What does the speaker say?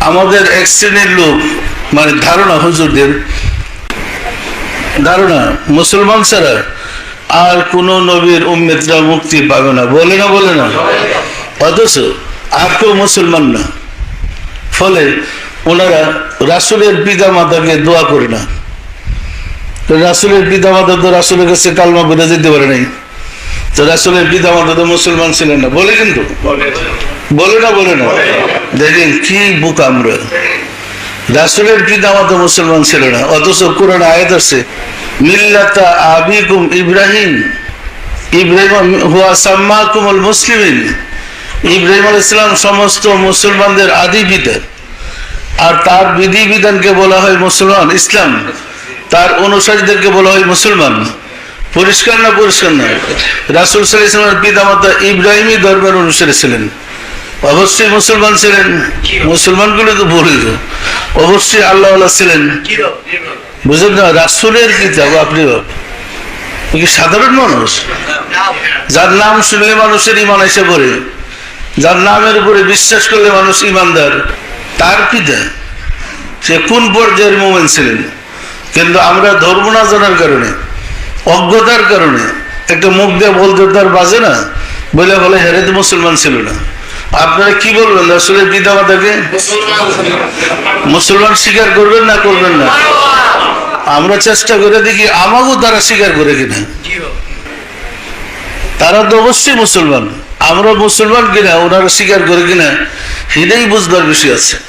আমাদের এক শ্রেণির লোক মানে ধারণা হুজুরদের, ধারণা মুসলমান ছাড়া আর কোন নবীর উম্মেদরা মুক্তি পাবে না। বলে না বলে না। অথচ আর কেউ মুসলমান না। ফলে ওনারা রাসুলের পিতা মাতাকে দোয়া করে না। রাসুলের পিতা মাতা তো রাসুলের কাছে কালমা করে যেতে পারে নাই। তো রাসুলের পিতা মাতা তো মুসলমান ছিলেন না। বলে কিন্তু? বলে না বলে না। দেখেন কি বুক আমরা। রাসুলের পিতা মাতা মুসলমান ছিল না। অথচ কোরআন আয়াত আছে, মিল্লাতা আবিকুম ইব্রাহিম। ইব্রাহিম হুয়া সাম্মাকুমুল মুসলিমিন। ইব্রাহিম আল ইসলাম সমস্ত মুসলমানদের আদি পিতা আর তার বিধি বিধানকে বলা হয় মুসলমান, ইসলাম। তার অনুসারীদেরকে বলা হয় মুসলমান। পরিষ্কার না পরিষ্কার না রাসুল সাল্লাহ ইসলামের পিতা মাতা ইব্রাহিমী ধর্মের অনুসারী ছিলেন। অবশ্যই মুসলমান ছিলেন। মুসলমানগুলো তো ভুলিত অবশ্যই আল্লাহ ছিলেন। বুঝলেন না, রাসুলের পিতা আপনি সাধারণ মানুষ? যার নাম শুনলে মানুষের ইমান এসে পড়ে। যার নামের উপরে বিশ্বাস করলে মানুষ ইমানদার তার পিতা, সে কোন পর্যায়ের মোমেন্ট ছিলেন? কিন্তু আমরা ধর্ম না জানার কারণে অজ্ঞতার কারণে। একটা মুখ দিয়ে বলতে তার বাজে না? বলে বলে হেরে তো মুসলমান ছিল না। আপনারা কি বলবেন? আসলে পিতা মাতাকে মুসলমান স্বীকার করবেন না করবেন না? আমরা চেষ্টা করে দেখি, আমাকেও তারা স্বীকার করে কিনা? তারা তো অবশ্যই মুসলমান। আমরা মুসলমান কিনা? ওনারা স্বীকার করে কিনা? সেটাই বুঝবার বিষয় আছে।